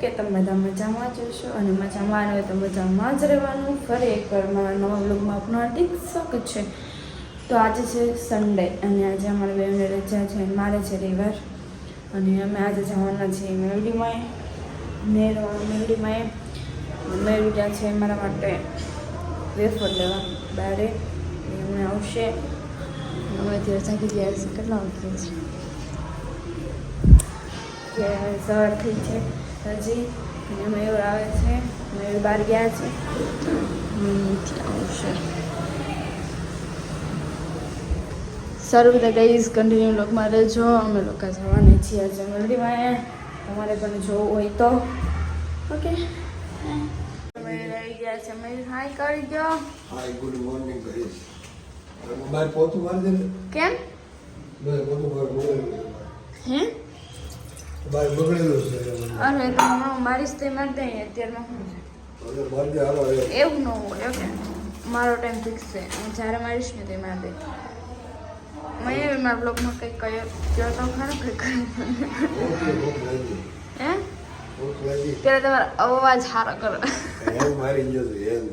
કે તમે બધા મજામાં જ હશો અને મજામાં આવે તો મજામાં જ રહેવાનું. ફરી એકવાર મારા નવા બ્લોગમાં આપનું હાર્દિક સ્વાગત છે. તો આજે છે સન્ડે અને આજે અમારા બેને રજા છે મારે છે રવિવાર. અને અમે આજે જવાના છીએ મેરડીમાં. મેરડીમાં મેલડીમાં મેળવી ગયા છે મારા માટે વેફર લેવા બારે. એમને આવશે. અમે જાગી ગયા કેટલા વાગ્યા? છે કે સવાર થઈ છે. હજી અને મયુર આવે છે. મયુર બહાર ગયા છે. આવશે સારું બધા ગઈઝ કન્ટિન્યુ લોકમાં રહેજો. અમે લોકો જવાની છીએ આજે મેલડીમાં તમારે પણ જોવું હોય તો. ઓકે કેમ? હે? બાર બગડેલું છે અરે તો હમણાં મારીશ તે મારી દઈએ અત્યારમાં શું છે હવે મારી દે હાલો હવે. એવું ન હોય ઓકે મારો ટાઈમ ફિક્સ છે હું જ્યારે મારીશ ને તે મારી દે મેં મારા બ્લોગમાં કંઈક કયો કયો તો ખરો કંઈક ઓકે ભૂખ લાગી હે ભૂખ લાગી ત્યારે તમારો અવાજ સારો કરો હેંગ મારી ગયો છે હેંગ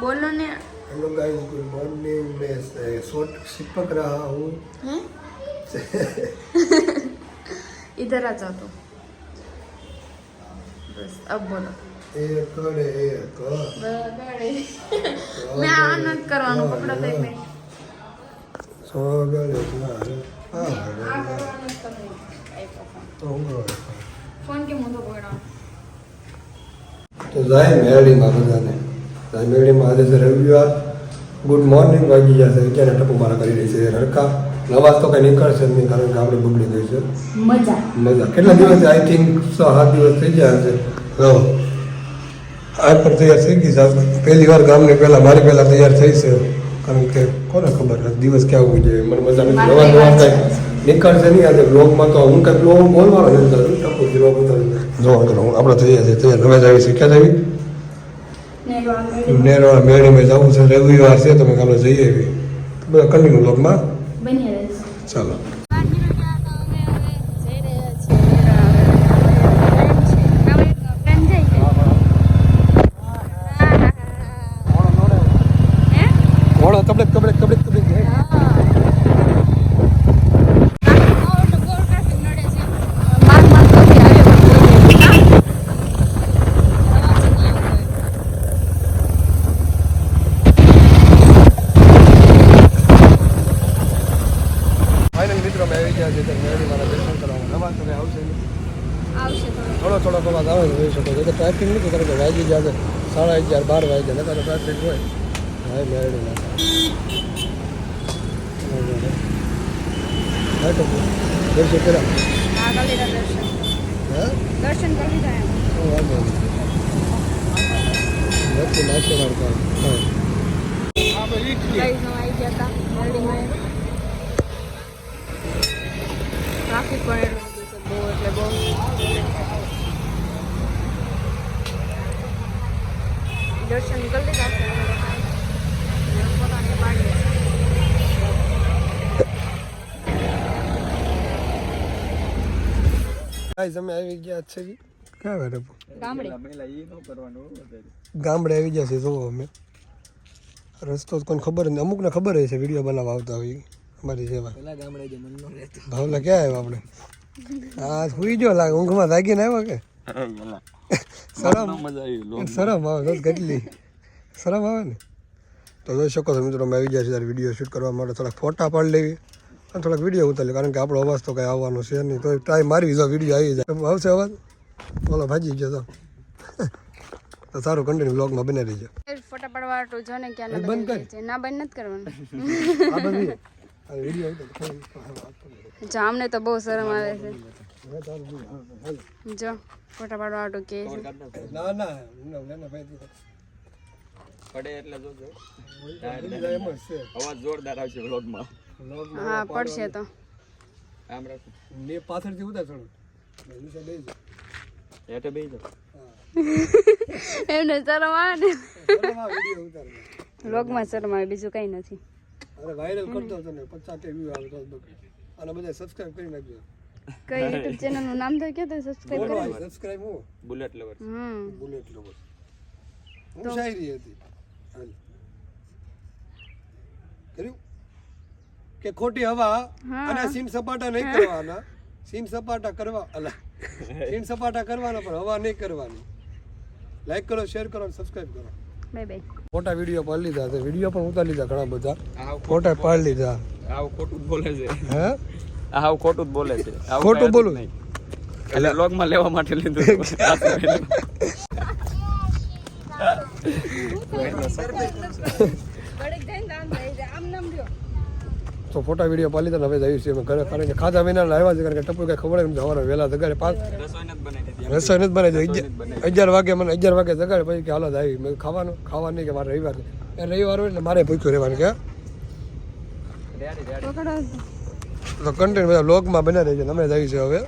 બોલો ને હેલો ગાઈસ ગુડ મોર્નિંગ मैं शॉर्ट चिपक रहा हूँ હે इधर आ जाओ तो बस अब बोलो એક ને એક મેં આ નથી કરવાનું કપડા તો એક મિનિટ સોગડે તારે આ પાહડે કરવાનું જ તમે આપ્યો ફોન તો હું કરું? ફોન કેમ ઊંધો પકડવાનો તો જાય મેરડીમાં બધાને જાય મેરડીમાં આજે છે રવિવાર ગુડ મોર્નિંગ વાગી જશે અત્યારે ટપુ મારા કરી રહી છે રડકા નવાજ તો કંઈ નીકળશે જ નહીં કારણ કે આપણે બગડી ગઈ છે. મજા. મજા. કેટલા દિવસ? આઈ થિંક છ સાત દિવસ થઈ ગયા છે રહો આ પણ તૈયાર થઈ ગઈ સાહેબ પહેલી વાર ગામને પહેલાં મારી પહેલાં તૈયાર થઈ છે. કારણ કે કોને ખબર દિવસ ક્યાં હોવું જોઈએ મને મજા નથી. નવા નવા કાંઈ નીકળશે નહીં આજે બ્લોગમાં તો. હું કાંઈ બ્લોગ બોલવાનો નથી ટપુ બ્લોગ જો આપણે તૈયાર છે. તૈયાર હવે જ આવી છે ક્યાં આવી ને રોવા નેરવાળા મેળીમાં જવું છે. રવિવાર છે તમે કાલે જઈએ એવી બધા કન્ટિન્યુ બ્લોગમાં બની રહેશે ચાલો મોડો કબડે કબડે કબડે કબડે જાય ફાઇનલ મિત્રો મેં આવી ગયા છે તો મેળી મારા દર્શન કરવા નવા તો કંઈ આવશે નહીં થોડો થોડો અવાજ આવે તો જોઈ શકો છો તો ટ્રાફિક નથી કારણ કે વાગી જાય છે સાડા અગિયાર બાર વાગ્યા નકર તો ટ્રાફિક હોય હા મેળી ના હા તો દર્શન કર્યા હા દર્શન કરી લીધા એમ તો વાંધો નહીં નથી નાસ્તો મારતા હા ગાઈઝ નો આવી ગયા હતા બિલ્ડિંગમાં ટ્રાફિક પણ એટલું બધું છે બહુ એટલે બહુ દર્શન કરી લીધા. ગાઈઝ અમે આવી ગયા છે ક્યાં બેઠા ગામડે. ગામડે આવી ગયા છે જોવો અમે. રસ્તો તો કોઈને ખબર નથી અમુકને ખબર છે વીડિયો બનાવવા આવતા હોય અમારી સેવા ભાવલા ક્યાં આવ્યા આપણે? હા સુઈ જો લાગે ઊંઘમાં જાગીને આવ્યો કે? શરમ શરમ આવે કેટલી શરમ આવે ને? તો જોઈ શકો છો મિત્રો મેં આવી ગયા છે ત્યારે વીડિયો શૂટ કરવા માટે. થોડાક ફોટા પાડી લેવી અને થોડાક વીડિયો ઉતારી કારણ કે આપણો અવાજ તો કંઈ આવવાનો છે નહીં. તો ટ્રાય મારવી જો વીડિયો આવી જાય. આવશે અવાજ? બોલો ભાજી ગયો તો. તો સારું કન્ટિન્યુ બ્લોગમાં બને રહીજો. ફોટા પાડવા તો જો ને ક્યાં બંધ કરી. ના બંધ નથી કરવાનું. આ બધી વીડિયો જો અમને તો બહુ શરમ આવે છે. જો ફોટા પાડો આટો કે ના ના ના ના ભાઈ પડે એટલે જોજો. એમ છે. અવાજ જોરદાર આવશે વ્લોગમાં. હા પડશે તો. આમ રાખો. ને પાછળથી ઉતાર થોડું નીચે બેસી જાઓ. હેઠે બેસી જાઓ. એમને શરમ આવે ને. વ્લોગમાં શરમ આવે બીજું કઈ નથી. અરે વાયરલ કરતો હતો ને પચાસ વ્યૂ આવે તો અને બધા સબસ્ક્રાઇબ કરી નાખજો. કઈ યુટ્યુબ ચેનલનું નામ તો કે તો સબસ્ક્રાઇબ કરો સબસ્ક્રાઇબ હું? બુલેટ લવર હમ. બુલેટ લવર હું શાયરી હતી. હાલ. કર્યું? કે ખોટી હવા અને સીમ સપાટા નહીં કરવાના. સીમ સપાટા કરવા અલા. સીમ સપાટા કરવાના પણ હવા નહીં કરવાની. લાઈક કરો શેર કરો અને સબસ્ક્રાઇબ કરો. બાય બાય ફોટા વીડિયો પાડી લીધા છે. વીડિયો પણ ઉતારી લીધા ઘણા બધા. ફોટા પાડી લીધા. આવું ખોટું બોલે છે. હે? આવ ખોટું જ બોલે છે. આવું ખોટું બોલું? નહીં. એટલે લોગમાં લેવા માટે લીધું તો ફોટા વીડિયો પાલી લીધા હવે જઈએ છીએ અમે ઘરે. કારણ કે ખાધા વિના આવ્યા છે કારણ કે ટપુ કઈ ખબર એમ જવાના વહેલા જગાડે પાંચ રસોઈ નથી બનાવી દીધી. રસોઈ નથી અગિયાર વાગે મને અગિયાર વાગે જગાડે પછી કે હાલો જ આવી. મેં ખાવાનું ખાવાનું નહીં કે મારે રવિવાર છે. એ રવિવાર હોય એટલે મારે ભૂખ્યું રહેવાનું કે તો કન્ટેન્ટ બધા બ્લોગમાં બના રહેજો અમે જઈએ છે હવે.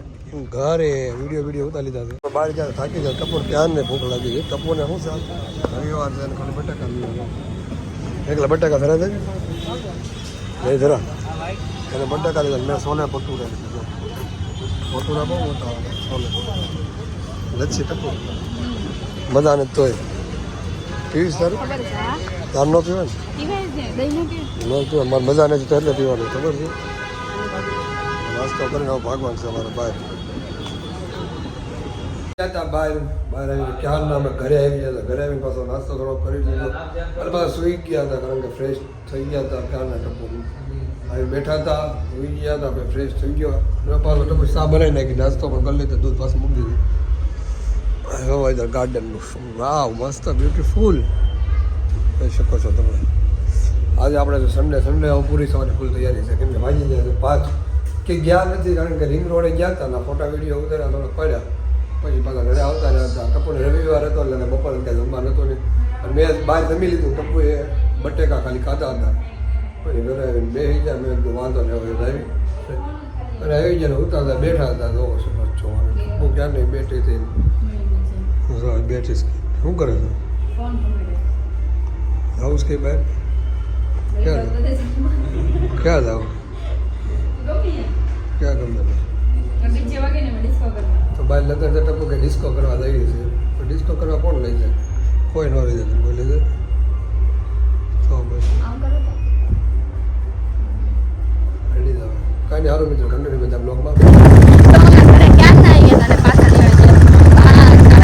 ઘરે વીડિયો વીડિયો ઉતારી લીધા છે. બહાર જ્યારે થાકી જાય કપૂર ક્યાં ને ભૂખ લાગી છે? કપૂરને શું છે રવિવાર છે ખાલી બટાકા એકલા બટાકા ધરા છે? નહીં ધરા. અને બટાકા લીધા મેં સોને પટુરા લીધું. પટુરા બહુ મોટા સોને લચ્છી ટપોર મજા ને તોય. પીવી સર તાર? નો પીવાયનું? ન મારે મજા નથી તો એટલે પીવાનું ખબર છે? નાસ્તો કરીને ભાગવાનું છે અમારે બહાર. હતા બહાર બહાર આવીને ક્યારના અમે ઘરે આવી ગયા હતા. ઘરે આવીને પાછો નાસ્તો થોડો કરી લીધો અને પાછા સૂઈ ગયા હતા, કારણ કે ફ્રેશ થઈ ગયા હતા, ક્યારના ટપુ. બેઠા હતા, સૂઈ ગયા હતા આપણે ફ્રેશ થઈ ગયો. અને પાછો ટપુ બનાવી નાખી, નાસ્તો પણ કરી લીધો, દૂધ પાછું મૂકી દીધું. હવે ઇધર ગાર્ડનનું વાવ મસ્ત બ્યુટીફુલ કહી શકો છો તમે. આજે આપણે સન્ડે સન્ડે પૂરી સવારે ફૂલ તૈયારી છે. કેમ કે ભાજી જાય પાંચ. કે ગયા નથી કારણ કે રિંગ રોડે ગયા હતા ને ફોટા વીડિયો ઉતાર્યા થોડો પડ્યા. પછી પાછા ઘરે આવતા રહ્યા હતા. ટપુને રવિવાર હતો એટલે બપોરે ત્યાં જમવા નહોતું ને. અને મેં બહાર જમી લીધું. ટપુએ બટેકા ખાલી ખાતા હતા. પછી ઘરે આવીને બે ગયા. મેં કીધું વાંધો નહીં હવે આવી. અને આવી ગયા ઉતારતા બેઠા હતા. તો સરસ જોવાનું? હું ક્યાં નહીં બેઠી હતી? બેઠી શું કરે છે? જાઉં છે કઈ બહાર? ક્યાં જાઓ? ક્યાં જાઉં ક્યાં ગમે તો બહાર લગન તો ટપુ કે ડિસ્કો કરવા જઈએ છે તો ડિસ્કો કરવા કોણ લઈ જાય? કોઈ ન લઈ જાય કોઈ લઈ જાય? તો બસ. કાંઈ નહીં સારું મિત્રો કન્ટિન્યુ બધા બ્લોગમાં ઘરે ક્યાં ના આવી ગયા તને પાછળ લેવા ગયા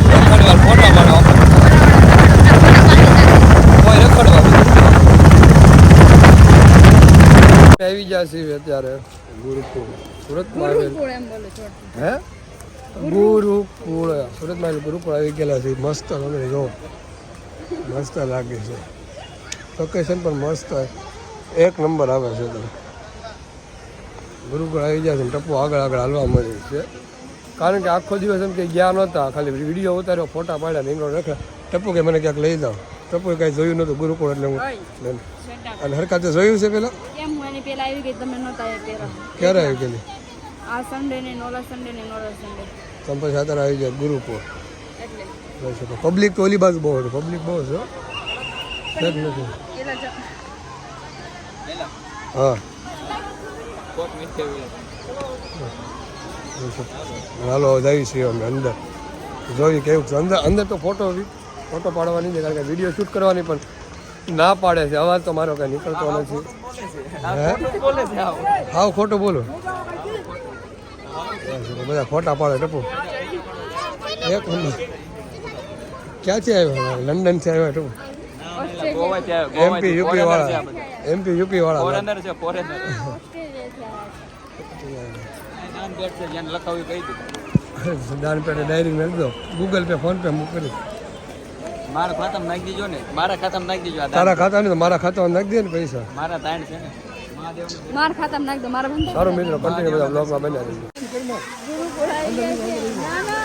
બહાર કારણ કે ફોટા પાડો કોઈ રખડવા આવી ગયા છીએ અત્યારે. ગુરુકુળ. સુરતમાં બોલું છોડ હે? ગુરુકુળ. સુરતમાં આવેલ ગુરુકુળ આવી ગયેલા છે. મસ્ત તમે જો. મસ્ત લાગે છે. લોકેશન પણ મસ્ત. એક નંબર આવે છે તમે ગુરુકુળ આવી ગયા છે ને ટપુ આગળ આગળ હાલવા મળે છે. કારણ કે આખો દિવસ એમ કે ગયા નહોતા. ખાલી વીડિયો ઉતાર્યો ફોટા પાડ્યા નીંગળો રખ્યા ટપુ કે મને ક્યાંક લઈ જાઓ. ટપ્પો કાંઈ જોયું નહોતું ગુરુકુળ એટલે હું અને હરખાતે જોયું છે પેલા? એની પેલા આવી ગઈ તમે નહોતા એ ક્યારે આવી ગયેલી? આ સન્ડે ને નોલા સન્ડે ને નોલા સન્ડે તમે સાતર આવી ગયા ગુરુપુર. એટલે. પબ્લિક તો ઓલી બાજુ બહુ હતું. પબ્લિક બહુ છે હો. નથી. હા. હાલો જઈએ છીએ અમે અંદર. જોઈએ કેવું છે? અંદર અંદર તો ફોટો ફોટો પાડવાની છે કારણ કે વીડિયો શૂટ કરવાની પણ ના પાડે છે. અવાજ તો મારો કાંઈ નીકળતો નથી. હાવ ખોટું બોલો. બધા ફોટા પાડે ટપુ. એક મિનિટ. ક્યાંથી છે આવ્યા? ટપુ. ગોવાથી આવ્યો, ટપુ એમપી યુપી છે વાળા. એમપી યુપી વાળા છે છે દીધું દાન પેટે ડાયરી મેળ દો. ગૂગલ પે ફોન પે મોકલી મારા ખાતામાં નાખી દીજો ને. મારા ખાતામાં નાખી દેજો. તારા ખાતા ને તો મારા ખાતામાં નાખી દે ને પૈસા. મારા તાણ છે ને. મારા માર ખાતામાં નાખ દો મારા બંધ સારું મિત્રો કન્ટિન્યુ બધા બ્લોગમાં બન્યા. ના ના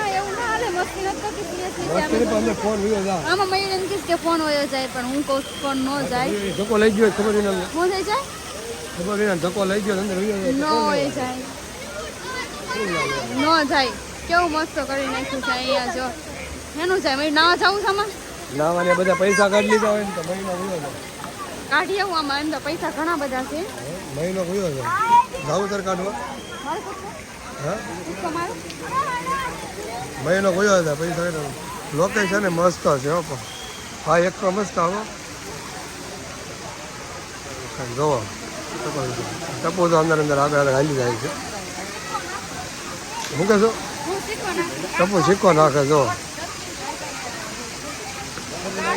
ના અમને ફોન વયો જાય. પણ હું કહું છું ફોન ન જાય. ધક્કો લઈ ગયો ખબર નહીં જાય? ખબર નહીં ધક્કો લઈ ગયો અંદર ન હોય જાય. ન જાય. કેવું મસ્ત કરી નાખ્યું છે અહીંયા જો. એનું જાય મયુર નાવા જવું છે આમાં મને બધા પૈસા કાઢી લીધા હોય ને તો મહિનો ગયો છે. કાઢી આવું આમાં એમ તો પૈસા ઘણા બધા છે. મહિનો ગયો છે. જાવું તાર કાઢવા. મહિનો ગયો હતા પૈસા લોકેશન મસ્ત છે હો પણ હા એક તો મસ્ત આવો. જોવો. ટપો તો અંદર અંદર આગળ આગળ હાલી જાય છે. શું કહેશો? ટપો શીખો નાખે જો પેલા સીધો હાથમાં નાખી દો.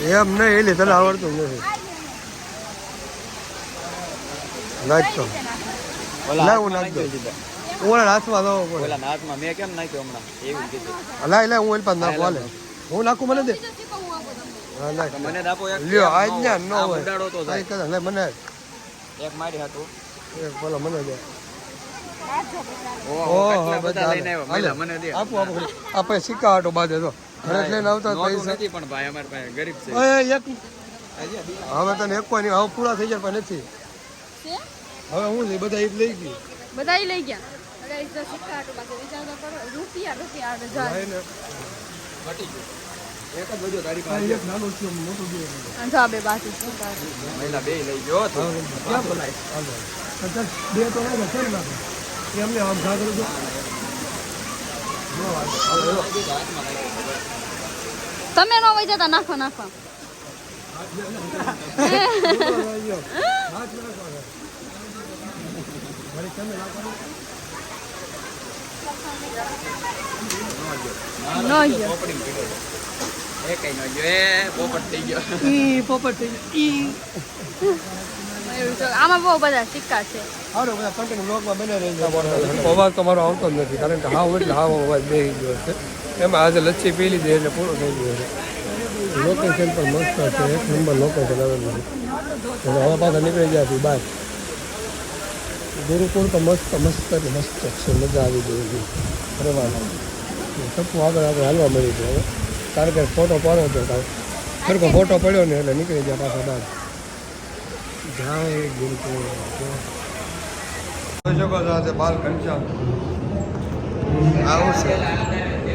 એમ નહીં એલી તને આવડતું નથી. નાખતો લાવ, હું હાથમાં નાખી દઉં. નાખી દીધો. ઓલા હાથમાં દો પડે ઓલા હાથમાં મેં કેમ નાખ્યો હમણાં? એવું કીધું. લાય લાય હું એલ પાસે નાખું હાલે. હું નાખું મને દે. હું નાખ. મને જ લ્યો આજ ના હોય. હોય. ઉડાડો તો જાય. કદાચ મને એક મારી હાથું એક બોલો મને દે. ઓહો, ઓહો બધા લઈને આવ્યો. મને દે. આપો આપો આપણે સિક્કા આટો બાંધે તો ઘરે લઈને આવતા પૈસા. નથી પણ ભાઈ અમારી પાસે ગરીબ છે. ઓય એક હવે તને એક કોઈ હવે પૂરા થઈ જાય પણ નથી. હવે હું છે બધા એક લઈ ગઈ બધા લઈ ગયા? અરે એક સિક્કા આટો બાકી વિચાર કરો રૂપિયા રૂપિયા આટો જાય. ઘટી ગયું. એક જ બધું તારી પાસે. એક નાનું છે મોટું બે અને બે બાકી મહિલા બે લઈ ગયો તો ક્યાં બોલાય? બે તો લાગે છે ને એમને આમ ઘા કરું તો તમે નો વઈ જતા નાખો નાખો ગયો ગયો પોપટ થઈ ગયો ઈ પોપટ થઈ ઈ છે. આમાં બહુ બધા સિક્કા છે. હારો બધા કન્ટિન્યુ બ્લોગમાં બને રહી જાય અવાજ તમારો આવતો જ નથી કારણ કે હાવ એટલે હાવ અવાજ બેસી ગયો છે. એમાં આજે લચ્છી પી લીધી એટલે પૂરો થઈ ગયો છે. લોકેશન પણ મસ્ત છે એક નંબર લોકેશન આવેલું છે. હવે પાછા નીકળી ગયા છે બહાર ગુરુકુળ તો મસ્ત મસ્ત મસ્ત છે મજા આવી ગઈ હતી ફરવાની. આગળ આગળ હાલવા મળી હવે. કારણ કે ફોટો પડ્યો તો સરખો ફોટો પડ્યો ને એટલે નીકળી ગયા પાછા બહાર. જય ગુરુકુળ શકો સાથે બાલ ઘનશ્યામ. આવું છે.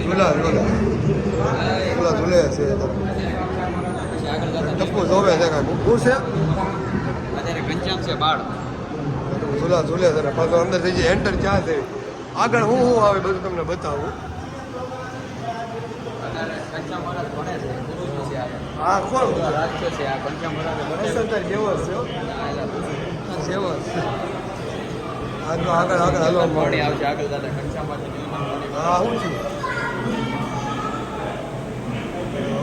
ઝૂલા ઝૂલા. ઝૂલા ઝૂલે છે ટપ્પુ જોવે છે કાંઈ. ઊભું છે? ઘનશ્યામ છે બાળ. ઝૂલા ઝૂલે છે. પાછો અંદર થઈ જાય એન્ટર ક્યાં છે? આગળ હું હું આવે બધું તમને બતાવું અત્યારે ઘનશ્યામ મહારાજ ભણે છે ગુરુજી આ કોણ રાજ્ય છે આ છે. જેવો છે હો. જેવો છે આ આગળ આગળ હાલવા ભણી આવશે આગળ દાદા મહારાજ હા હું છે.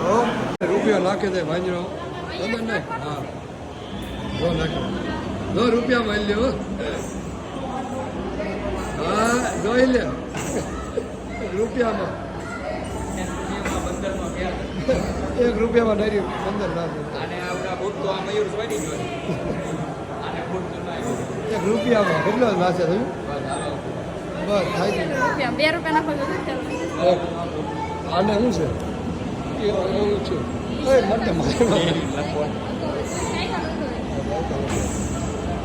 હો? રૂપિયો નાખી દે ભાંજરો ખબર ને હા. જો નાખી. જો રૂપિયા મારી લ્યો હા જોઈ લે. રૂપિયામાં. એક રૂપિયામાં ડર્યું પંદર લાખ અને બુટ તો આ મયુર ગયો. બુટ. એક રૂપિયામાં કેટલો નાશે થયું બસ થાય છે બે રૂપિયા નાખો. આને શું છે એ એવું છે ઓય માટે મારે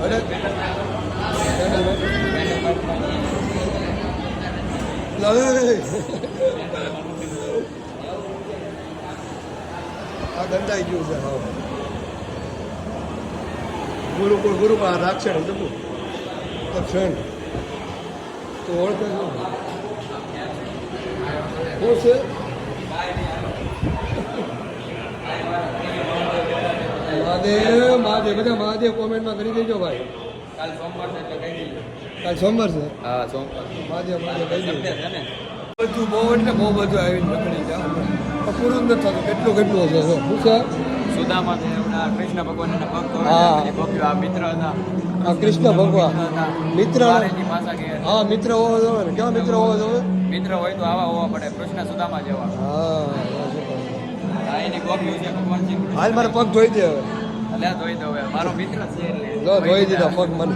અરે લાવે. આ ગંધાઈ ગયું છે હા. ગુરુકુળ ગુરુકુળ આ રાક્ષણ તો ફ્રેન્ડ તો ઓળખે છે. શું છે? મહાદેવ મહાદેવ બધા મહાદેવ કોમેન્ટમાં કરી દેજો ભાઈ. કાલ સોમવાર છે એટલે કહી દીધું. કાલ સોમવાર છે? હા સોમવાર. મહાદેવ મહાદેવ કહી દેજો. બધું બહુ એટલે બહુ બધું આવીને નકળી પણ પૂરું જ નથી થતું. કેટલું કેટલું છે શું છે? સુદામા કૃષ્ણ ભગવાનના ભક્ત હા. મિત્ર હતા. કૃષ્ણ ભગવાન મિત્ર. હા મિત્ર હોવો જોઈએ ને. કેવા મિત્ર હોવો જોઈએ? મિત્ર હોય તો આવા હોવા પડે. કૃષ્ણ સુદામા જેવા. હા આ એની ગોપ્યું છે ભગવાન શ્રી હાલ મારે પગ ધોઈ દે હવે. અલ્યા ધોઈ દો હવે. મારો મિત્ર છે એટલે. જો ધોઈ દીધો પગ મને.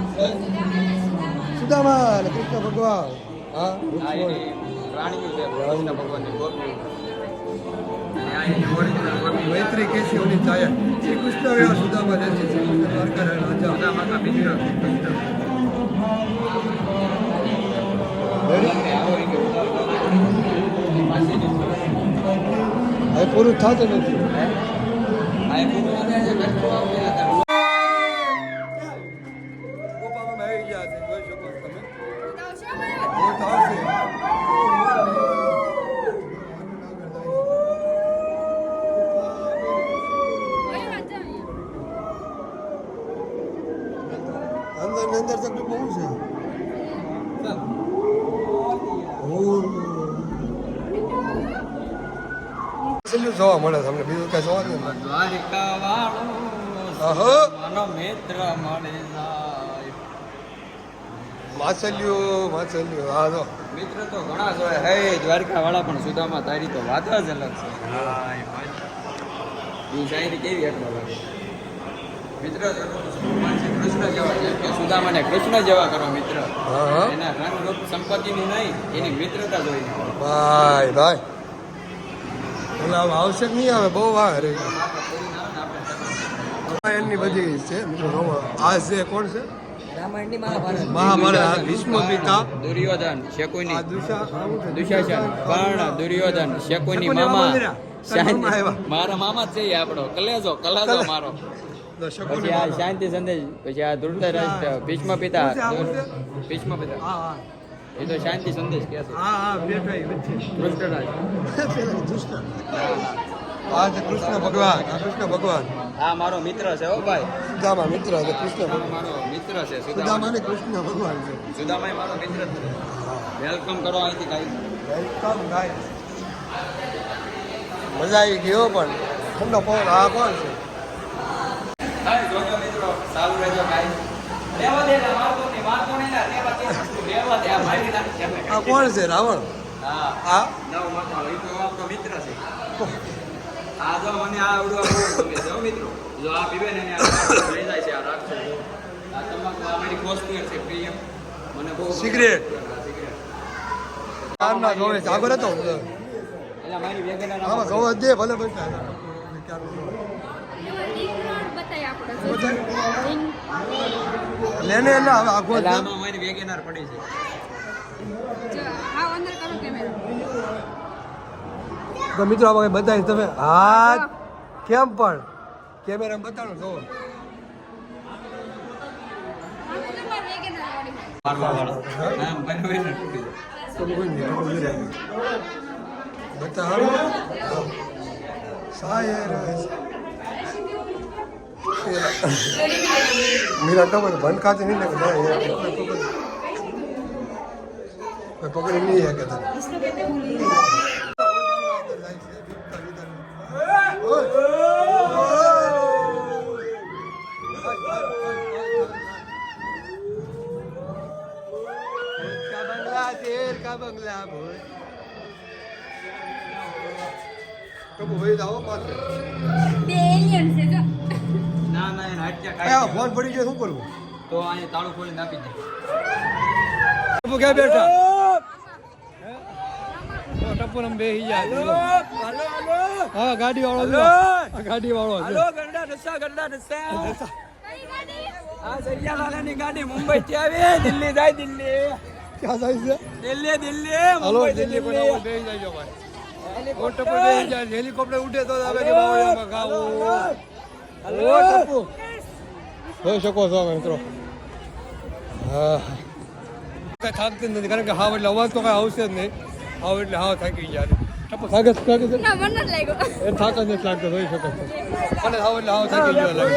સુદામા કૃષ્ણ ભગવાન. હા. રાણીઓ છે. કૃષ્ણ ભગવાનની આ એની original ગોપી મૈત્રી કેસી ઓની છાયા શ્રી કૃષ્ણ વેવા સુદામા રહે છે શ્રી કૃષ્ણ. દ્વારકા રાજા. માતા મિત્ર હવે પૂરું થતું નથી આ એક પૂરું થાય છે બેઠો આવે આ તારું. ગોપામાં આવી ગયા છે જોઈ શકો છો તમે ભૂત આવશે અંદર ને અંદર તકલીફ બહુ છે છેલ્લું જોવા મળે તમને બીજું કઈ જોવા દ્વારિકા વાળો અહો. માનો મિત્ર મળે જાય માછલ્યું હા જો. મિત્ર તો ઘણા જ હોય હે દ્વારકા વાળા પણ સુદામા તારી તો વાત જ અલગ છે. એ શાયરી કેવી એટલો લાગે? મિત્ર કૃષ્ણ જેવા છે. કે સુદામાને કૃષ્ણ જેવા કરો મિત્ર. એના રંગ રૂપ સંપત્તિની નહીં એની મિત્રતા જોઈને. ભાઈ ભાઈ. ઓલા આવશે કે નહીં આવે બહુ વાર રહી. એમની બધી છે આ છે કોણ છે? મહાભારત. ભીષ્મ પિતા. દુર્યોધન શકુની. દુશાસન કર્ણ દુર્યોધન શકુની મામા. મારા મામા જ છે આપણો. કલેજો કલાજો મારો. પછી આ શાંતિ સંદેશ પછી આ ધૃતરાષ્ટ્ર ભીષ્મ પિતા? ભીષ્મ પિતા. હા હા. એ તો શાંતિ સંદેશ કે હા હા બેઠા એ વચ્ચે પેલા દુષ્ટ. આ છે કૃષ્ણ ભગવાન આ કૃષ્ણ ભગવાન. આ મારો મિત્ર છે ઓ ભાઈ. સુદામા મિત્ર છે કૃષ્ણ ભગવાન. મારો મિત્ર છે સુદામા. ને કૃષ્ણ ભગવાન છે. સુદામા મારો મિત્ર છે. વેલકમ કરો અહીંથી વેલકમ ગાઈસ. મજા આવી ગયો પણ. ઠંડો પવન આ કોણ છે? હા, જોજો મિત્રો સારું રહેજો ભાઈ રહેવા દે મારતો નહીં, મારતો નહીં ને, રહેવા દે વસ્તુ, રહેવા દે, આ કોણ છે રાવણ? હા. મિત્ર છે. આ જો મને આ આવડું મિત્રો. જો આ પીવે ને લઈ જાય છે આ રાખજો આ તમાકુ આ મારી કોસ્ટિયર છે પ્રિય મને બહુ સિગરેટ. આ ના જોવે છે. આગળ હતો. એટલે મારી વેગેનાર આમાં જોવા દે ભલે બેઠા લેને એટલે હવે આખો વેગેનાર પડી છે. તો મિત્રો આમાં કઈ તમે હાથ કેમ પણ કેમેરા બતાડો જો. બતાવો વાળો હા મારી વેગેનાર તૂટી જાય તો કોઈ નહીં આખું જોઈ રહ્યા. બતાવો શાયર मेरा तो बन खाते नहीं लगता है मैं पकड़ नहीं है कहता बंगला बोल तो मुंबई जाओ मात्र से जो ના ના એને હત્યા આ ખાઈ ફોન પડી ગયો શું કરવું? તો અહીંયા તાળું ખોલીને આપી દે. ટપુ ક્યાં બેઠા? ટપુ રમ બે જાય હા ગાડી વાળો. ગાડી વાળો છે. ગંડા નસા ગંડા નસા આ સૈયા વાળાની ગાડી મુંબઈ થી આવી. દિલ્હી જાય દિલ્હી. ક્યાં જાય છે? દિલ્હી દિલ્હી હાલો દિલ્હી આવો જાય ભાઈ. જાય હેલિકોપ્ટર ઉડે તો આવે કે બાવળિયામાં જોઈ શકો છો મિત્રો. હા. કઈ થાકતી જ નથી કારણ કે હાવ એટલે અવાજ તો કઈ આવશે જ નહીં. હાવ એટલે હાવ થાકી ગયા ટપુ થાકે છે થાકે છે એ થાક નથી લાગતો જોઈ શકો છો. અને હાવ એટલે હાવ થાકી ગયો લાગે.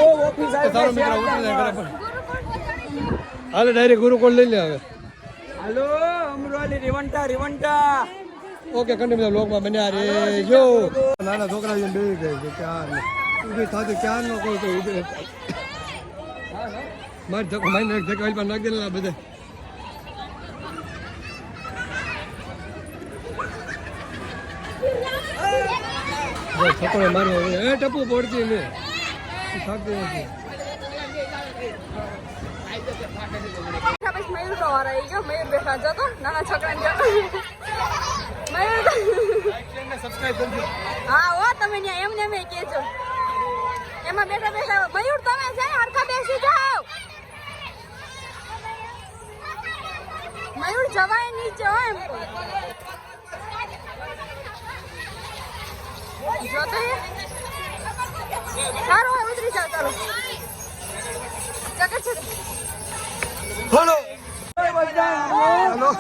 તારો મિત્ર ઉતરી જાય ઘરે પણ. હાલે ડાયરેક્ટ ગુરુકુળ લઈ લે હવે. હાલો અમરોલી રિવંટા રિવંટા. ઓકે કન્ટિન્યુ લોકમાં બન્યા રે જો નાના છોકરા જેમ બેસી ગઈ ઊભી થતી ક્યાં ન કોઈ તો ઊભી મારે ધક્કો મારી નાખ ધક્કો પણ નાખી દેલા બધે. છોકરો માર્યો એ ટપુ પડતી ને થાકતી નથી. મયુર વારો આવી ગયો. મયુર બેઠા જતો નાના છોકરાને જતો. મયુર સબસ્ક્રાઇબ કરજો. હા હો તમે ત્યાં એમને એમ કેજો એમાં બેઠા બેઠા મયુર તમે છે હરખા બેસી જાઓ મયુર જવાય નીચે હોય એમ કહું. જો તો એ. સારું હોય ઉતરી જાઓ ચાલો ચકર છે હલો હલો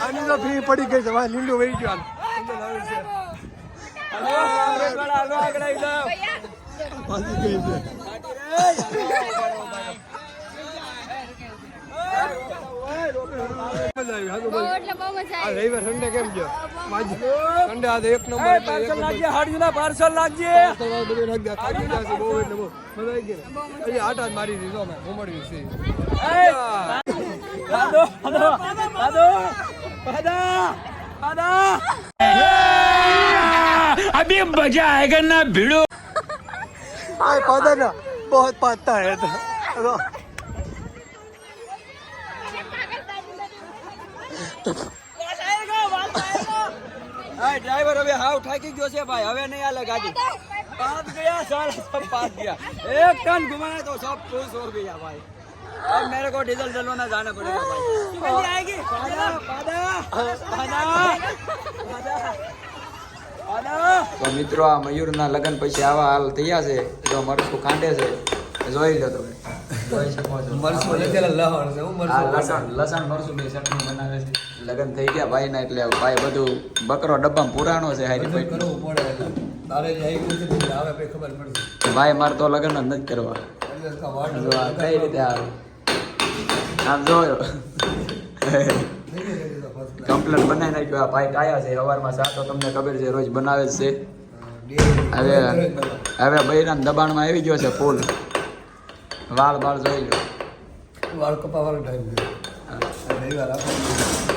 આની તો ફી પડી ગઈ છે ભાઈ લીંડો વહી ગયો હાલ. છે સન્ડે કેમ ગયો સન્ડે આજે એક નંબર એટલે એક નંબર. પાર્સલ લાગજે બધું નાખી દે. થાકી ગયા છે બહુ એટલે બહુ. મજા આવી ગઈ ને? આટા મારી દીધો મેં ઘુમાડવી છે દાદો દાદો દાદો દાદા દાદા अभी मजा आएगा ना भिड़ो आए पौधा ना बहुत पाता है तो तो હા ડ્રાઈવર હવે હાવ થાકી ગયો છે ભાઈ હવે નહીં હાલે ગાડી પાસ ગયા સારા सब पास गया एक टन घुमाया तो सब खुश हो गया भाई अब मेरे को डीजल डलवाना जाना पड़ेगा भाई आएगी पादा पादा તો મિત્રો આ મયુરના લગ્ન પછી આવા હાલ થયા છે. જો મરસું ખાંડે છે જોઈ લો તમે. લગ્ન થઈ ગયા ભાઈ ના એટલે ભાઈ બધું બકરો ડબ્બામાં પુરાણો છે ભાઈ મારે તો લગ્ન જ નથી કરવા. કઈ રીતે આવે? આમ જોયો. કમ્પ્લેટ બનાવી નાખ્યો. આ ભાઈ આવ્યા છે સવારમાં ચા તો તમને ખબર છે રોજ બનાવે જ છે. હવે હવે બૈરાન દબાણમાં આવી ગયો છે ફૂલ. વાળ વાળ જોઈ લો. વાળ ટાઈમ ગયો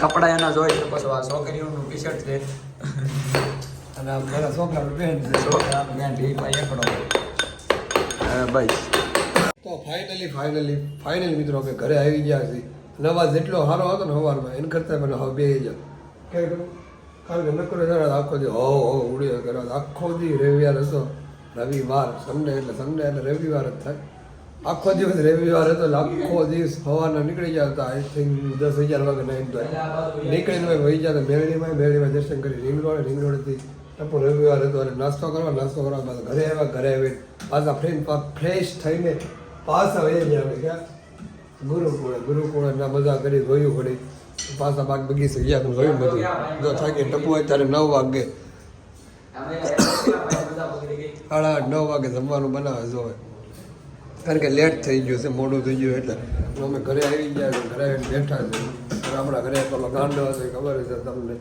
કપડા એના જોઈ લો પછી આ છોકરીઓનું ટી શર્ટ છે. અને આ છોકરાનું બેન છે. છોકરા બેન ઢી ભાઈ એકડો બસ તો ફાઇનલી ફાઇનલી ફાઇનલી મિત્રો કે ઘરે આવી ગયા છીએ. નવા જેટલો સારો હતો ને સવારમાં એને કરતા મને હવે બે હજાર કેમ કારણ કે નકરો જરા આખો દી હો હો ઉડ્યો કર્યો આખો દી રવિવાર હતો. રવિવાર સન્ડે એટલે સન્ડે એટલે રવિવાર જ થાય. આખો દિવસ રવિવાર હતો એટલે આખો દિવસ સવારના નીકળી ગયા હતા. આઈ થિંક દસ હજાર વાગે નહીં તો નીકળીને અમે વહી ગયા મેળીમાં મેળીમાં દર્શન કરી રિંગ રોડ રિંગ રોડથી ટપો રવિવાર હતો. અને નાસ્તો કરવા નાસ્તો કરવા પાછા ઘરે આવ્યા ઘરે આવી પાછા ફ્રેન્ડ ફ્રેશ થઈને પાછા વહી ગયા. ક્યાં ગુરુકુળે ગુરુકુળે ના મજા કરી, જોયું પડી પાછા બાગ બગીચે ગયા તો જોયું બધું. જો થાકી ટપુ અત્યારે નવ વાગે. સાડા આઠ, નવ વાગે જમવાનું બનાવે જોવે કારણ કે લેટ થઈ ગયું છે, મોડું થઈ ગયું એટલે. અમે ઘરે આવી ગયા છે, ઘરે આવીને બેઠા છે. આપણા ઘરે પેલો ગાંડો હશે, ખબર છે તમને?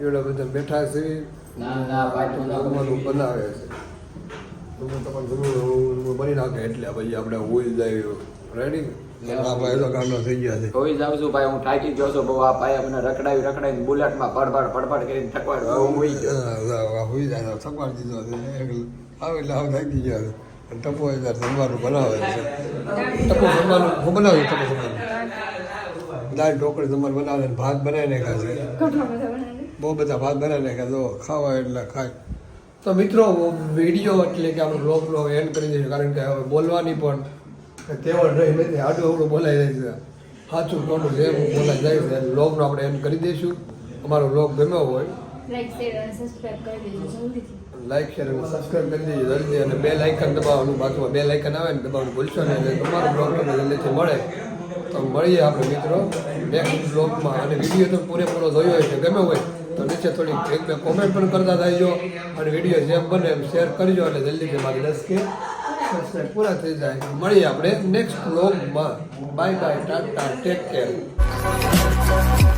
એવડા બધા બેઠા છે, જમવાનું બનાવે છે. તમે તમારે જમવાનું બની નાખે એટલે પછી આપણે હોઈ જાય રેડી આ ભાઈ થઈ ગયા છે. કોઈ જાઉં છું ભાઈ હું થાકી ગયો છું બહુ. આ ભાઈ મને રખડાવી રખડાવીને બુલેટમાં પડપડ પડપડ કરીને થકવાડ સગવાડ દીધો છે. આવે એટલે હવે થાકી ગયા અને ટપો હજાર જમવાનું બનાવે છે. ટપો જમવાનું હું બનાવ્યું ટપો જમવાનું? દાળ ઢોકળી જમવાનું બનાવે ને ભાત બનાવી નાખ્યા છે. બહુ બધા ભાત બનાવી નાખ્યા જો ખાવા એટલે ખાય. તો મિત્રો વીડિયો એટલે કે આપણો બ્લોગ બ્લોગ એન્ડ કરી દઈશું કારણ કે હવે બોલવાની પણ કેવળ રહી નથી આડું અવડું બોલાઈ જાય છે. સાચું ખોટું જે બોલાઈ જાય છે. બ્લોગનો આપણે એન્ડ કરી દઈશું. અમારો બ્લોગ ગમ્યો હોય. લાઈક શેર અને સબસ્ક્રાઇબ કરી દેજો જલ્દી. અને બે લાઇકન દબાવવાનું બાજુમાં બે લાઇકન આવે ને દબાવવાનું ભૂલશો ને એટલે તમારો બ્લોગ તમને જલ્દીથી મળે. તો મળીએ આપણે મિત્રો. નેક્સ્ટ બ્લોગમાં અને વીડિયો તો પૂરેપૂરો જોયો હોય છે ગમે હોય તો નીચે થોડી એક બે કોમેન્ટ પણ કરતા થઈજો અને વીડિયો જેમ બને એમ શેર કરજો. એટલે જલ્દીથી મારી દસ કે સબસ્ક્રાઇબ પૂરા થઈ જાય મળીએ આપણે નેક્સ્ટ બ્લોગમાં bye bye tata take care